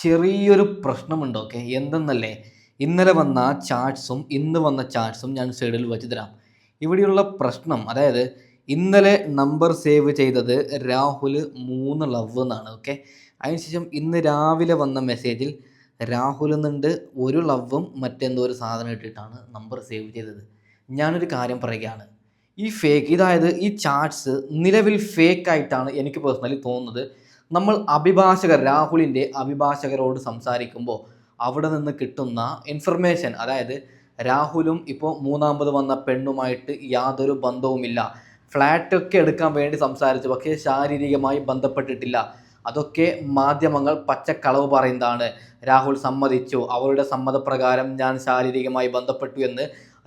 ചെറിയൊരു പ്രശ്നമുണ്ട് ഓക്കെ എന്തെന്നല്ലേ? ഇന്നലെ വന്ന ചാർട്ട്സും ഇന്ന് വന്ന ചാർട്ട്സും ഞാൻ സൈഡിൽ വെച്ച് തരാം. ഇവിടെയുള്ള പ്രശ്നം അതായത് ഇന്നലെ നമ്പർ സേവ് ചെയ്തത് രാഹുൽ മൂന്ന് ലവ് എന്നാണ് ഓക്കെ അതിനുശേഷം ഇന്ന് രാവിലെ വന്ന മെസ്സേജിൽ രാഹുൽ എന്നുണ്ട് ഒരു ലവും മറ്റെന്തോ ഒരു സാധനം ഇട്ടിട്ടാണ് നമ്പർ സേവ് ചെയ്തത്. ഞാനൊരു കാര്യം പറയുകയാണ്. ഈ ഫേക്ക് ഇതായത് ഈ ചാർട്ട്സ് നിലവിൽ ഫേക്ക് ആയിട്ടാണ് എനിക്ക് പേഴ്സണലി തോന്നുന്നത്. നമ്മൾ അഭിഭാഷകർ രാഹുലിന്റെ അഭിഭാഷകരോട് സംസാരിക്കുമ്പോൾ അവിടെ നിന്ന് കിട്ടുന്ന ഇൻഫർമേഷൻ അതായത് രാഹുലും ഇപ്പോൾ മൂന്നാമത് വന്ന പെണ്ണുമായിട്ട് യാതൊരു ബന്ധവുമില്ല. ഫ്ലാറ്റൊക്കെ എടുക്കാൻ വേണ്ടി സംസാരിച്ചു പക്ഷേ ശാരീരികമായി ബന്ധപ്പെട്ടിട്ടില്ല. അതൊക്കെ മാധ്യമങ്ങൾ പച്ചക്കളവ് പറയുന്നതാണ്. രാഹുൽ സമ്മതിച്ചു. അവരുടെ സമ്മതപ്രകാരം ഞാൻ ശാരീരികമായി ബന്ധപ്പെട്ടു എന്ന്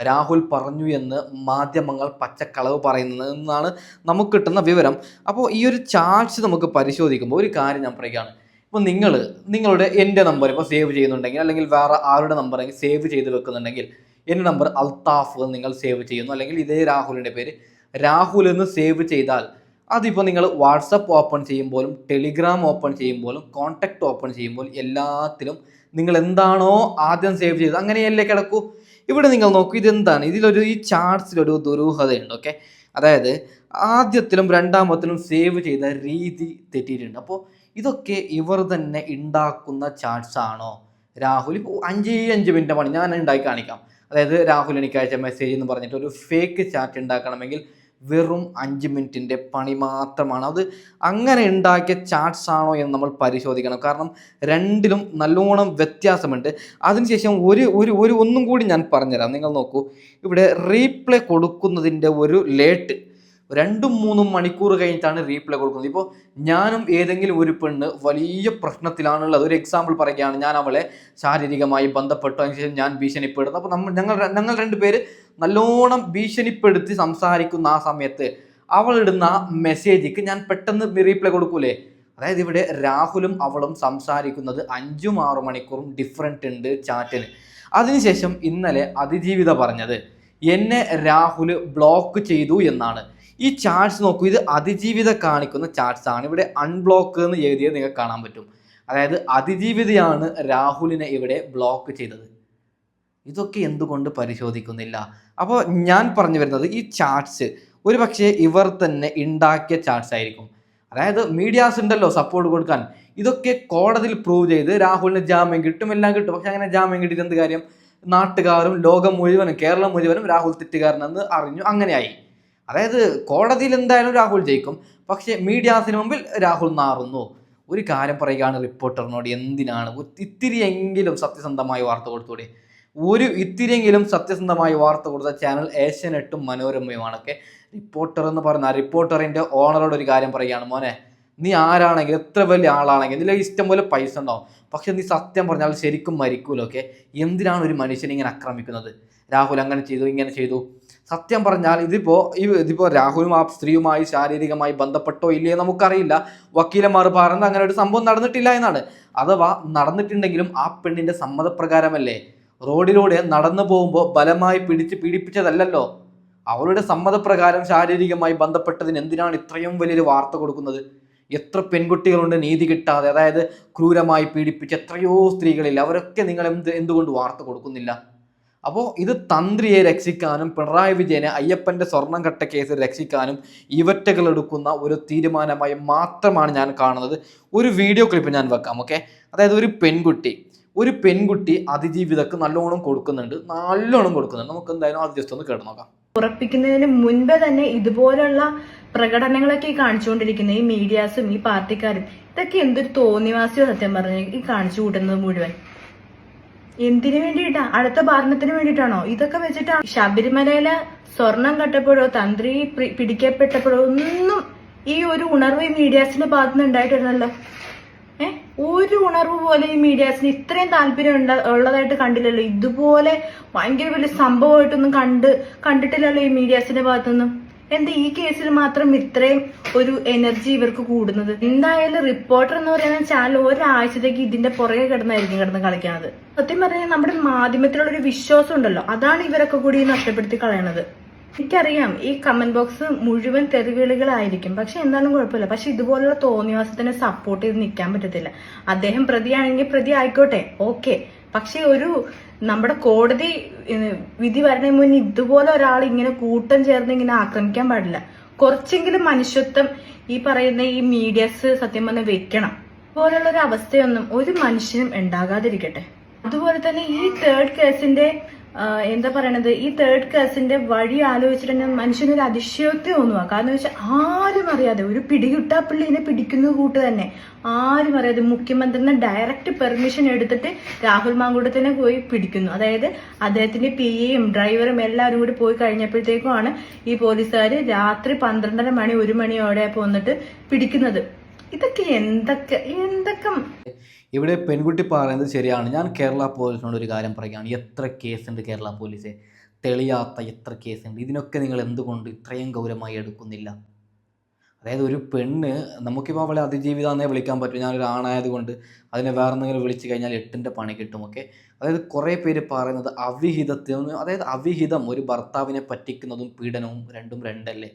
രാഹുൽ പറഞ്ഞു എന്ന് മാധ്യമങ്ങൾ പച്ചക്കളവ് പറയുന്നത് എന്നാണ് നമുക്ക് കിട്ടുന്ന വിവരം. അപ്പോൾ ഈ ഒരു ചാർട്ട്സ് നമുക്ക് പരിശോധിക്കുമ്പോൾ ഒരു കാര്യം ഞാൻ പറയുകയാണ്. ഇപ്പോൾ നിങ്ങൾ നിങ്ങളുടെ എന്റെ നമ്പർ ഇപ്പോൾ സേവ് ചെയ്യുന്നുണ്ടെങ്കിൽ അല്ലെങ്കിൽ വേറെ ആരുടെ നമ്പർ സേവ് ചെയ്ത് വെക്കുന്നുണ്ടെങ്കിൽ എന്റെ നമ്പർ അൽത്താഫ് എന്ന് നിങ്ങൾ സേവ് ചെയ്യുന്നു. അല്ലെങ്കിൽ ഇതേ രാഹുലിന്റെ പേര്. രാഹുൽ എന്ന് സേവ് ചെയ്താൽ അതിപ്പോൾ നിങ്ങൾ വാട്സപ്പ് ഓപ്പൺ ചെയ്യുമ്പോഴും ടെലിഗ്രാം ഓപ്പൺ ചെയ്യുമ്പോഴും കോൺടാക്റ്റ് ഓപ്പൺ ചെയ്യുമ്പോൾ എല്ലാത്തിലും നിങ്ങൾ എന്താണോ ആദ്യം സേവ് ചെയ്തത് അങ്ങനെയല്ലേ കിടക്കൂ? ഇവിടെ നിങ്ങൾ നോക്കൂ ഇതെന്താണ്? ഇതിലൊരു ഈ ചാർട്ട്സിലൊരു ദുരൂഹതയുണ്ട് ഓക്കെ അതായത് ആദ്യത്തിലും രണ്ടാമത്തിലും സേവ് ചെയ്ത രീതി തെറ്റിയിട്ടുണ്ട്. അപ്പോൾ ഇതൊക്കെ ഇവർ തന്നെ ഉണ്ടാക്കുന്ന ചാർട്ട്സ് ആണോ? രാഹുൽ ഇപ്പോൾ അഞ്ച് അഞ്ച് മിനിറ്റ് മണി ഞാൻ ഉണ്ടാക്കി കാണിക്കാം. അതായത് രാഹുൽ എനിക്ക് അയച്ച മെസ്സേജ് എന്ന് പറഞ്ഞിട്ട് ഒരു ഫേക്ക് ചാർട്ട് ഉണ്ടാക്കണമെങ്കിൽ വെറും അഞ്ച് മിനിറ്റിന്റെ പണി മാത്രമാണ്. അത് അങ്ങനെ ഉണ്ടാക്കിയ ചാർട്ട്സ് ആണോ എന്ന് നമ്മൾ പരിശോധിക്കണം. കാരണം രണ്ടിലും നല്ലോണം വ്യത്യാസമുണ്ട്. അതിനുശേഷം ഒരു ഒരു ഒരു ഒന്നും കൂടി ഞാൻ പറഞ്ഞുതരാം. നിങ്ങൾ നോക്കൂ. ഇവിടെ റീപ്ലേ കൊടുക്കുന്നതിന്റെ ഒരു ലേട്ട്. രണ്ടും മൂന്നും മണിക്കൂർ കഴിഞ്ഞിട്ടാണ് റീപ്ലേ കൊടുക്കുന്നത്. ഇപ്പോൾ ഞാനും ഏതെങ്കിലും ഒരു പെണ്ണ് വലിയ പ്രശ്നത്തിലാണുള്ളത്. ഒരു എക്സാമ്പിൾ പറയുകയാണ്. ഞാൻ അവളെ ശാരീരികമായി ബന്ധപ്പെട്ടു. അതിനുശേഷം ഞാൻ ഭീഷണിപ്പെടുന്നു. അപ്പോൾ നമ്മൾ ഞങ്ങൾ ഞങ്ങൾ രണ്ടുപേര് നല്ലോണം ഭീഷണിപ്പെടുത്തി സംസാരിക്കുന്ന ആ സമയത്ത് അവൾ ഇടുന്ന മെസ്സേജിക്ക് ഞാൻ പെട്ടെന്ന് റീപ്ലൈ കൊടുക്കൂലേ? അതായത് ഇവിടെ രാഹുലും അവളും സംസാരിക്കുന്നത് അഞ്ചും ആറും മണിക്കൂറും ഡിഫറെന്റ് ഉണ്ട് ചാറ്റിന് അതിനുശേഷം ഇന്നലെ അതിജീവിത പറഞ്ഞത് എന്നെ രാഹുൽ ബ്ലോക്ക് ചെയ്തു എന്നാണ്. ഈ ചാർട്ട്സ് നോക്കൂ ഇത് അതിജീവിത കാണിക്കുന്ന ചാർട്ട്സ് ആണ്. ഇവിടെ അൺബ്ലോക്ക് എന്ന് എഴുതിയത് നിങ്ങൾക്ക് കാണാൻ പറ്റും. അതായത് അതിജീവിതയാണ് രാഹുലിനെ ഇവിടെ ബ്ലോക്ക് ചെയ്തത്. ഇതൊക്കെ എന്തുകൊണ്ട് പരിശോധിക്കുന്നില്ല? അപ്പോൾ ഞാൻ പറഞ്ഞു വരുന്നത് ഈ ചാർട്ട്സ് ഒരു പക്ഷേ ഇവർ തന്നെ ഉണ്ടാക്കിയ ചാർട്ട്സ് ആയിരിക്കും. അതായത് മീഡിയാസ് ഉണ്ടല്ലോ സപ്പോർട്ട് കൊടുക്കാൻ. ഇതൊക്കെ കോടതിയിൽ പ്രൂവ് ചെയ്ത് രാഹുലിന് ജാമ്യം കിട്ടും എല്ലാം കിട്ടും. പക്ഷെ അങ്ങനെ ജാമ്യം കിട്ടിയിട്ട് എന്ത് കാര്യം? നാട്ടുകാരും ലോകം മുഴുവനും കേരളം മുഴുവനും രാഹുൽ തെറ്റുകാരനെന്ന് അറിഞ്ഞു. അങ്ങനെയായി. അതായത് കോടതിയിൽ എന്തായാലും രാഹുൽ ജയിക്കും. പക്ഷേ മീഡിയാസിന് മുമ്പിൽ രാഹുൽ നാറുന്നു. ഒരു കാര്യം പറയുകയാണ് റിപ്പോർട്ടറിനോട് എന്തിനാണ്? ഇത്തിരിയെങ്കിലും സത്യസന്ധമായ വാർത്ത കൊടുത്തൂടെ? ഒരു ഇത്തിരിയെങ്കിലും സത്യസന്ധമായി വാർത്ത കൊടുത്ത ചാനൽ ഏഷ്യനെട്ടും മനോരമയുമാണൊക്കെ. റിപ്പോർട്ടർ എന്ന് പറഞ്ഞ ആ റിപ്പോർട്ടറിന്റെ ഓണറോട് ഒരു കാര്യം പറയുകയാണ് മോനെ നീ ആരാണെങ്കിൽ എത്ര വലിയ ആളാണെങ്കിൽ നിന്റെ ഇഷ്ടം പോലെ പൈസ ഉണ്ടാവും. പക്ഷെ നീ സത്യം പറഞ്ഞാൽ ശരിക്കും മരിക്കൂലോ ഒക്കെ എന്തിനാണ് ഒരു മനുഷ്യനെ ഇങ്ങനെ ആക്രമിക്കുന്നത്? രാഹുൽ അങ്ങനെ ചെയ്തു ഇങ്ങനെ ചെയ്തു. സത്യം പറഞ്ഞാൽ ഇതിപ്പോൾ ഈ ഇതിപ്പോൾ രാഹുലും ആ സ്ത്രീയുമായി ശാരീരികമായി ബന്ധപ്പെട്ടോ ഇല്ലയോ നമുക്കറിയില്ല. വക്കീലന്മാർ പറയുന്നത് അങ്ങനെ ഒരു സംഭവം നടന്നിട്ടില്ല എന്നാണ്. അഥവാ നടന്നിട്ടുണ്ടെങ്കിലും ആ പെണ്ണിന്റെ സമ്മതപ്രകാരമല്ലേ? റോഡിലൂടെ നടന്നു പോകുമ്പോൾ ബലമായി പിടിച്ച് പീഡിപ്പിച്ചതല്ലല്ലോ. അവളുടെ സമ്മതപ്രകാരം ശാരീരികമായി ബന്ധപ്പെട്ടതിന് എന്തിനാണ് ഇത്രയും വലിയൊരു വാർത്ത കൊടുക്കുന്നത്? എത്ര പെൺകുട്ടികളുണ്ട് നീതി കിട്ടാതെ അതായത് ക്രൂരമായി പീഡിപ്പിച്ച എത്രയോ സ്ത്രീകളില്ല അവരൊക്കെ നിങ്ങൾ എന്ത് എന്തുകൊണ്ട് വാർത്ത കൊടുക്കുന്നില്ല? അപ്പോൾ ഇത് തന്ത്രിയെ രക്ഷിക്കാനും പിണറായി വിജയനെ അയ്യപ്പന്റെ സ്വർണം കട്ട കേസ് രക്ഷിക്കാനും ഇവറ്റകൾ എടുക്കുന്ന ഒരു തീരുമാനമായി മാത്രമാണ് ഞാൻ കാണുന്നത്. ഒരു വീഡിയോ ക്ലിപ്പ് ഞാൻ വെക്കാം ഓക്കെ അതായത് ഒരു പെൺകുട്ടി ഒരു പെൺകുട്ടി അതിജീവിതക്ക് നല്ലോണം കൊടുക്കുന്നുണ്ട് നല്ലോണം കൊടുക്കുന്നുണ്ട്. നമുക്ക് എന്തായാലും അത് ഒന്ന് കേട്ട് നോക്കാം. ഉറപ്പിക്കുന്നതിന് മുൻപേ തന്നെ ഇതുപോലുള്ള പ്രകടനങ്ങളൊക്കെ കാണിച്ചുകൊണ്ടിരിക്കുന്ന ഈ മീഡിയാസും ഈ പാർട്ടിക്കാരും ഇതൊക്കെ എന്തൊരു തോന്നിവാസിയോ സത്യം പറഞ്ഞു ഈ കാണിച്ചു കൂട്ടുന്നത് മുഴുവൻ. എന്തിനു വേണ്ടിയിട്ടാ? അടുത്ത ഭരണത്തിന് വേണ്ടിയിട്ടാണോ? ഇതൊക്കെ വെച്ചിട്ടാണ് ശബരിമലയിലെ സ്വർണം കട്ടപ്പോഴോ തന്ത്രി പിടിക്കപ്പെട്ടപ്പോഴോ ഒന്നും ഈ ഒരു ഉണർവ് ഈ മീഡിയാസിന്റെ ഭാഗത്തുനിന്ന് ഉണ്ടായിട്ടുണ്ടല്ലോ ഒരു ഉണർവ് പോലെ ഈ മീഡിയാസിന് ഇത്രയും താല്പര്യം ഉണ്ട- ഉള്ളതായിട്ട് കണ്ടില്ലല്ലോ. ഇതുപോലെ ഭയങ്കര വലിയ സംഭവമായിട്ടൊന്നും കണ്ട് കണ്ടിട്ടില്ലല്ലോ ഈ മീഡിയാസിന്റെ ഭാഗത്തുനിന്നും. എന്താ ഈ കേസിൽ മാത്രം ഇത്രയും ഒരു എനർജി ഇവർക്ക് കൂടുന്നത്? എന്തായാലും റിപ്പോർട്ടർ എന്ന് പറയുന്ന ചാനൽ ഒരാഴ്ചത്തേക്ക് ഇതിന്റെ പുറകെ കിടന്നായിരിക്കും കിടന്ന് കളിക്കുന്നത്. സത്യം പറഞ്ഞാൽ നമ്മുടെ മാധ്യമത്തിലുള്ള ഒരു വിശ്വാസം ഉണ്ടല്ലോ. അതാണ് ഇവരൊക്കെ കൂടി നഷ്ടപ്പെടുത്തി കളയണത്. എനിക്കറിയാം ഈ കമന്റ് ബോക്സ് മുഴുവൻ തെറിവിളികളായിരിക്കും. പക്ഷെ എന്തായാലും കുഴപ്പമില്ല. പക്ഷെ ഇതുപോലുള്ള തോന്നിവാസത്തിനെ സപ്പോർട്ട് ചെയ്ത് നിൽക്കാൻ പറ്റത്തില്ല. അദ്ദേഹം പ്രതിയാണെങ്കിൽ പ്രതി ആയിക്കോട്ടെ. ഓക്കെ പക്ഷെ ഒരു നമ്മുടെ കോടതി വിധി വരണേ മുന്നേ ഇതുപോലെ ഒരാൾ ഇങ്ങനെ കൂട്ടം ചേർന്ന് ഇങ്ങനെ ആക്രമിക്കാൻ പാടില്ല. കുറച്ചെങ്കിലും മനുഷ്യത്വം ഈ പറയുന്ന ഈ മീഡിയസ് സത്യം പറഞ്ഞാൽ വെക്കണം. ഇതുപോലുള്ള ഒരു അവസ്ഥയൊന്നും ഒരു മനുഷ്യനും ഉണ്ടാകാതിരിക്കട്ടെ. അതുപോലെ തന്നെ ഈ തേർഡ് കേസിന്റെ എന്താ പറയണത്? ഈ തേർഡ് കേസിന്റെ വഴി ആലോചിച്ചിട്ടുണ്ടെങ്കിൽ മനുഷ്യനൊരു അതിശയോക്തി തോന്നുക കാരണം വെച്ചാൽ ആരും അറിയാതെ ഒരു പിടികിട്ടാ പിടികിട്ടാപ്പള്ളിനെ പിടിക്കുന്ന കൂട്ട് തന്നെ. ആരും അറിയാതെ മുഖ്യമന്ത്രിനെ ഡയറക്റ്റ് പെർമിഷൻ എടുത്തിട്ട് രാഹുൽ മാങ്കൂട്ടത്തിനെ പോയി പിടിക്കുന്നു. അതായത് അദ്ദേഹത്തിന്റെ പി എയും ഡ്രൈവറും എല്ലാവരും കൂടി പോയി കഴിഞ്ഞപ്പോഴത്തേക്കുമാണ് ഈ പോലീസുകാർ രാത്രി പന്ത്രണ്ടര മണി ഒരു മണിയോടെ വന്നിട്ട് പിടിക്കുന്നത്. ഇതൊക്കെ എന്തൊക്കെ എന്തൊക്കെ? ഇവിടെ പെൺകുട്ടി പറയുന്നത് ശരിയാണ്. ഞാൻ കേരള പോലീസിനോട് ഒരു കാര്യം പറയുകയാണ്. എത്ര കേസുണ്ട് കേരള പോലീസെ? തെളിയാത്ത എത്ര കേസുണ്ട് ഇതിനൊക്കെ നിങ്ങൾ എന്തുകൊണ്ട് ഇത്രയും ഗൗരവമായി എടുക്കുന്നില്ല? അതായത് ഒരു പെണ്ണ് നമുക്കിപ്പോൾ അവളെ അതിജീവിത എന്നേ വിളിക്കാൻ പറ്റും. ഞാനൊരു ആണായതുകൊണ്ട് അതിനെ വേറെ എന്തെങ്കിലും വിളിച്ചു കഴിഞ്ഞാൽ എട്ടിന്റെ പണി കിട്ടും ഒക്കെ അതായത് കുറേ പേര് പറയുന്നത് അവിഹിതത്തിൽ അതായത് അവിഹിതം ഒരു ഭർത്താവിനെ പറ്റിക്കുന്നതും പീഡനവും രണ്ടും രണ്ടല്ലേ?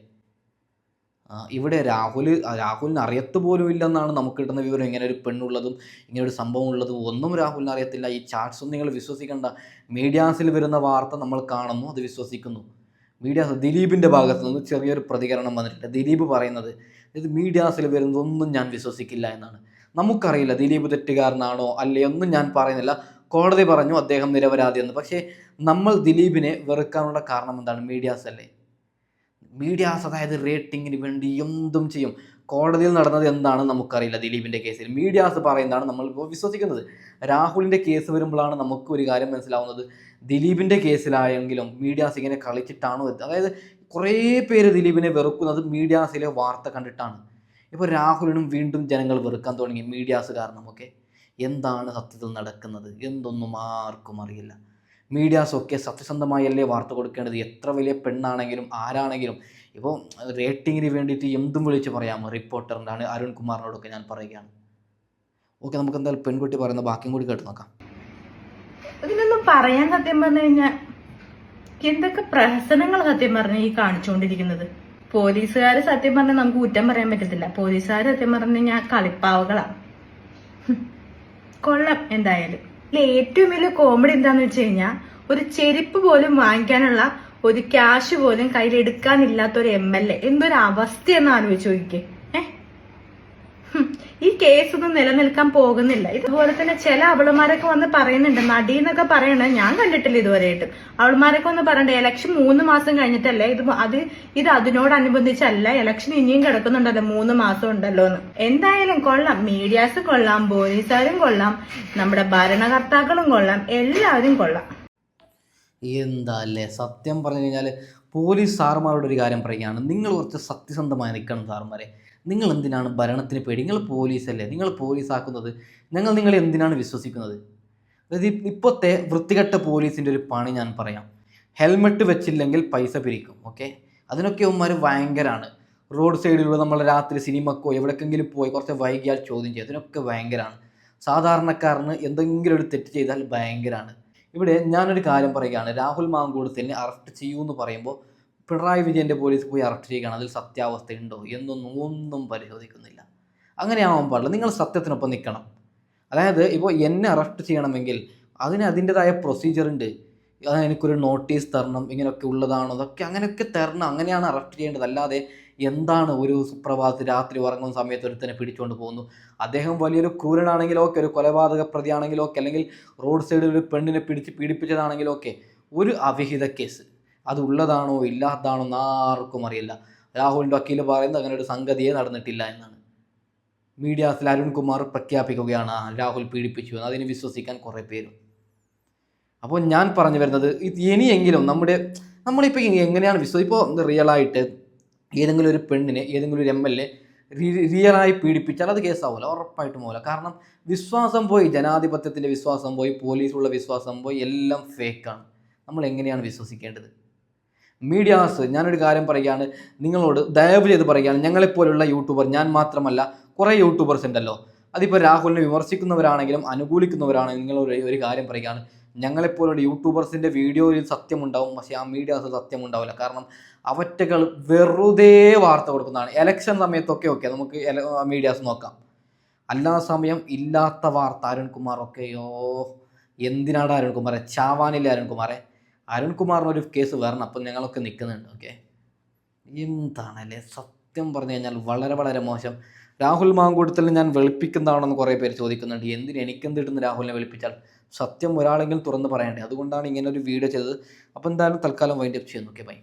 ഇവിടെ രാഹുൽ രാഹുലിന് അറിയത്ത് പോലും ഇല്ലെന്നാണ് നമുക്ക് കിട്ടുന്ന വിവരം. ഇങ്ങനെ ഒരു പെണ്ണുള്ളതും ഇങ്ങനെ ഒരു സംഭവം ഉള്ളതും ഒന്നും രാഹുലിന് അറിയത്തില്ല. ഈ ചാറ്റ്സും നിങ്ങൾ വിശ്വസിക്കേണ്ട. മീഡിയാസിൽ വരുന്ന വാർത്ത നമ്മൾ കാണുന്നു അത് വിശ്വസിക്കുന്നു. മീഡിയാസ് ദിലീപിന്റെ ഭാഗത്ത് നിന്ന് ചെറിയൊരു പ്രതികരണം വന്നിട്ടുണ്ട്. ദിലീപ് പറയുന്നത് ഇത് മീഡിയാസിൽ വരുന്നതൊന്നും ഞാൻ വിശ്വസിക്കില്ല എന്നാണ്. നമുക്കറിയില്ല ദിലീപ് തെറ്റുകാരനാണോ അല്ലേ ഒന്നും ഞാൻ പറയുന്നില്ല. കോടതി പറഞ്ഞു അദ്ദേഹം നിരപരാധി എന്ന്. പക്ഷേ നമ്മൾ ദിലീപിനെ വെറുക്കാനുള്ള കാരണം എന്താണ്? മീഡിയാസ് അല്ലേ? മീഡിയാസ് അതായത് റേറ്റിങ്ങിന് വേണ്ടി എന്തും ചെയ്യും. കോടതിയിൽ നടന്നത് എന്താണ് നമുക്കറിയില്ല ദിലീപിന്റെ കേസിൽ. മീഡിയാസ് പറയുന്നതാണ് നമ്മളിപ്പോൾ വിശ്വസിക്കുന്നത്. രാഹുലിന്റെ കേസ് വരുമ്പോഴാണ് നമുക്ക് ഒരു കാര്യം മനസ്സിലാവുന്നത്. ദിലീപിന്റെ കേസിലായെങ്കിലും മീഡിയാസ് ഇങ്ങനെ കളിച്ചിട്ടാണോ? അതായത് കുറേ പേര് ദിലീപിനെ വെറുക്കുന്നത് മീഡിയാസിലെ വാർത്ത കണ്ടിട്ടാണ്. ഇപ്പോൾ രാഹുലിനും വീണ്ടും ജനങ്ങൾ വെറുക്കാൻ തുടങ്ങി മീഡിയാസ് കാരണമൊക്കെ. എന്താണ് സത്യത്തിൽ നടക്കുന്നത്? എന്തൊന്നും ആർക്കും അറിയില്ല. മീഡിയാസൊക്കെ സത്യസന്ധമായല്ലേ വാർത്ത കൊടുക്കേണ്ടത്? എത്ര വലിയ പെണ്ണാണെങ്കിലും ആരാണെങ്കിലും. ഇപ്പോൾ റേറ്റിങ്ങിന് വേണ്ടിയിട്ട് എന്തും വിളിച്ച് പറയാമോ റിപ്പോർട്ടറിനാണ് അരുൺ കുമാറിനോടൊക്കെ ഞാൻ പറയുകയാണ്. ഓക്കെ നമുക്ക് എന്തായാലും പെൺകുട്ടി പറയുന്ന ബാക്കിയും കൂടി കേട്ട് നോക്കാം. ഇതിനൊന്നും പറയാൻ സത്യം പറഞ്ഞു കഴിഞ്ഞാൽ എന്തൊക്കെ പ്രഹസനങ്ങൾ സത്യം പറഞ്ഞ ഈ കാണിച്ചുകൊണ്ടിരിക്കുന്നത്? പോലീസുകാർ സത്യം പറഞ്ഞാൽ നമുക്ക് കുറ്റം പറയാൻ പറ്റത്തില്ല. പോലീസുകാർ സത്യം പറഞ്ഞു കഴിഞ്ഞാൽ കളിപ്പാവകളാണ് കൊള്ളം കൊള്ളാം എന്തായാലും. ഇതിൽ ഏറ്റവും വലിയ കോമഡി എന്താന്ന് വെച്ച് കഴിഞ്ഞാൽ ഒരു ചെരുപ്പ് പോലും വാങ്ങിക്കാനുള്ള ഒരു ക്യാഷ് പോലും കയ്യിൽ എടുക്കാനില്ലാത്ത ഒരു എം എൽ എ എന്തൊരു അവസ്ഥയെന്ന് ആലോചിച്ച് നോക്കിക്കേ. ഈ കേസ് ഒന്നും നിലനിൽക്കാൻ പോകുന്നില്ല. ഇതുപോലെ തന്നെ ചില അവളുമാരൊക്കെ വന്ന് പറയുന്നുണ്ട്. നടി എന്നൊക്കെ പറയണത് ഞാൻ കണ്ടിട്ടില്ല ഇതുവരെയായിട്ടും. അവളുമാരൊക്കെ വന്ന് പറയണ്ട ഇലക്ഷൻ മൂന്ന് മാസം കഴിഞ്ഞിട്ടല്ലേ? ഇത് അത് ഇത് അതിനോടനുബന്ധിച്ചല്ല. ഇലക്ഷൻ ഇനിയും കിടക്കുന്നുണ്ടല്ലോ മൂന്ന് മാസം ഉണ്ടല്ലോ എന്ന്. എന്തായാലും കൊള്ളാം. മീഡിയാസ് കൊള്ളാം. പോലീസുകാരും കൊള്ളാം. നമ്മുടെ ഭരണകർത്താക്കളും കൊള്ളാം. എല്ലാവരും കൊള്ളാം. എന്താ അല്ലേ സത്യം പറഞ്ഞു കഴിഞ്ഞാൽ പോലീസ് സാറുമാരോട് ഒരു കാര്യം പറയുകയാണ്. നിങ്ങൾ കുറച്ച് സത്യസന്ധമായി നിൽക്കണം സാറുമാരെ. നിങ്ങൾ എന്തിനാണ് ഭരണത്തിന് പേടി? നിങ്ങൾ പോലീസല്ലേ? നിങ്ങൾ പോലീസാക്കുന്നത്. ഞങ്ങൾ നിങ്ങളെ എന്തിനാണ് വിശ്വസിക്കുന്നത്? അതായത് ഇപ്പോഴത്തെ വൃത്തികെട്ട പോലീസിന്റെ ഒരു പണി ഞാൻ പറയാം. ഹെൽമെറ്റ് വെച്ചില്ലെങ്കിൽ പൈസ പിരിക്കും ഓക്കെ? അതിനൊക്കെ ഉമ്മാർ ഭയങ്കരമാണ് റോഡ് സൈഡിലൂടെ നമ്മൾ രാത്രി സിനിമക്കോ എവിടേക്കെങ്കിലും പോയി കുറച്ച് വൈകിയാൽ ചോദ്യം ചെയ്യും. അതിനൊക്കെ ഭയങ്കരമാണ് സാധാരണക്കാരന് എന്തെങ്കിലും ഒരു തെറ്റ് ചെയ്താൽ ഭയങ്കരമാണ് ഇവിടെ ഞാനൊരു കാര്യം പറയുകയാണ്. രാഹുൽ മാങ്കൂടത്തിനെ അറസ്റ്റ് ചെയ്യൂ എന്ന് പറയുമ്പോൾ പിണറായി വിജയന്റെ പോലീസ് പോയി അറസ്റ്റ് ചെയ്യുകയാണ് അതിൽ സത്യാവസ്ഥയുണ്ടോ? എന്നൊന്നും ഒന്നും പരിശോധിക്കുന്നില്ല. അങ്ങനെയാവാൻ പാടില്ല? നിങ്ങൾ സത്യത്തിനൊപ്പം നിൽക്കണം. അതായത് ഇപ്പോൾ എന്നെ അറസ്റ്റ് ചെയ്യണമെങ്കിൽ അതിന് അതിന്റെതായ അത് എനിക്കൊരു നോട്ടീസ് തരണം ഇങ്ങനെയൊക്കെ ഉള്ളതാണോ? അതൊക്കെ അങ്ങനെയൊക്കെ തരണം. അങ്ങനെയാണ് അറസ്റ്റ് ചെയ്യേണ്ടത്. അല്ലാതെ എന്താണ് ഒരു സുപ്രഭാതത്തിൽ രാത്രി ഉറങ്ങുന്ന സമയത്ത് ഒരുത്തനെ പിടിച്ചുകൊണ്ട് പോകുന്നു? അദ്ദേഹം വലിയൊരു ക്രൂരനാണെങ്കിലോ ഒക്കെ ഒരു കൊലപാതക പ്രതിയാണെങ്കിലോ ഒക്കെ അല്ലെങ്കിൽ റോഡ് സൈഡിൽ ഒരു പെണ്ണിനെ പിടിച്ച് പീഡിപ്പിച്ചതാണെങ്കിലോ ഒക്കെ ഒരു അവിഹിത കേസ് അത് ഉള്ളതാണോ ഇല്ലാത്തതാണോ എന്ന് ആർക്കും അറിയില്ല. രാഹുലിന്റെ വക്കീൽ പറയുന്നത് അങ്ങനെ ഒരു സംഗതിയെ നടന്നിട്ടില്ല എന്നാണ്. മീഡിയാസിൽ അരുൺകുമാർ പ്രഖ്യാപിക്കുകയാണ്. രാഹുൽ പീഡിപ്പിച്ചു എന്ന്. അതിന് വിശ്വസിക്കാൻ കുറേ പേരും. അപ്പോൾ ഞാൻ പറഞ്ഞു വരുന്നത് ഇനിയെങ്കിലും നമ്മുടെ നമ്മളിപ്പോൾ എങ്ങനെയാണ് വിശ്വ ഇപ്പോൾ റിയലായിട്ട് ഏതെങ്കിലും ഒരു പെണ്ണിനെ ഏതെങ്കിലും ഒരു എം എൽ എ റിയലായി പീഡിപ്പിച്ചാൽ അത് കേസാവില്ല ഉറപ്പായിട്ടും പോകില്ല കാരണം വിശ്വാസം പോയി ജനാധിപത്യത്തിന്റെ വിശ്വാസം പോയി പോലീസുള്ള വിശ്വാസം പോയി എല്ലാം ഫേക്കാണ് നമ്മൾ എങ്ങനെയാണ് വിശ്വസിക്കേണ്ടത്? മീഡിയാസ് ഞാനൊരു കാര്യം പറയുകയാണ് നിങ്ങളോട് ദയവ് ചെയ്ത് പറയുകയാണ് ഞങ്ങളെപ്പോലുള്ള യൂട്യൂബർ ഞാൻ മാത്രമല്ല കുറേ യൂട്യൂബേഴ്സ് ഉണ്ടല്ലോ. അതിപ്പോൾ രാഹുലിനെ വിമർശിക്കുന്നവരാണെങ്കിലും അനുകൂലിക്കുന്നവരാണെങ്കിലും നിങ്ങൾ ഒരു കാര്യം പറയുകയാണ് ഞങ്ങളെപ്പോലുള്ള യൂട്യൂബേഴ്സിന്റെ വീഡിയോയിൽ സത്യമുണ്ടാവും പക്ഷേ ആ മീഡിയാസ് സത്യമുണ്ടാവില്ല. കാരണം അവറ്റകൾ വെറുതെ വാർത്ത കൊടുക്കുന്നതാണ്. എലക്ഷൻ സമയത്തൊക്കെ ഓക്കെ നമുക്ക് മീഡിയാസ് നോക്കാം. അല്ലാ സമയം ഇല്ലാത്ത വാർത്ത അരുൺകുമാർ ഒക്കെയോ എന്തിനാണ് അരുൺകുമാറെ? ചാവാനില്ല അരുൺകുമാറെ? അരുൺകുമാറിന് ഒരു കേസ് വരണം. അപ്പം ഞങ്ങളൊക്കെ നിൽക്കുന്നുണ്ട്. ഓക്കെ? എന്താണല്ലേ സത്യം പറഞ്ഞു കഴിഞ്ഞാൽ വളരെ വളരെ മോശം. രാഹുൽ മാങ്കൂട്ടത്തിൽ ഞാൻ വെളുപ്പിക്കുന്നതാണെന്ന് കുറേ പേര് ചോദിക്കുന്നുണ്ട്. എന്തിന് എനിക്കെന്ത് കിട്ടുന്നു രാഹുലിനെ വെളുപ്പിച്ചാൽ? സത്യം ഒരാളെങ്കിലും തുറന്ന് പറയണ്ടേ? അതുകൊണ്ടാണ് ഇങ്ങനെ ഒരു വീഡിയോ ചെയ്തത്. അപ്പോൾ എന്തായാലും തൽക്കാലം വൈൻഡപ്പ് ചെയ്യുന്നു. Okay bye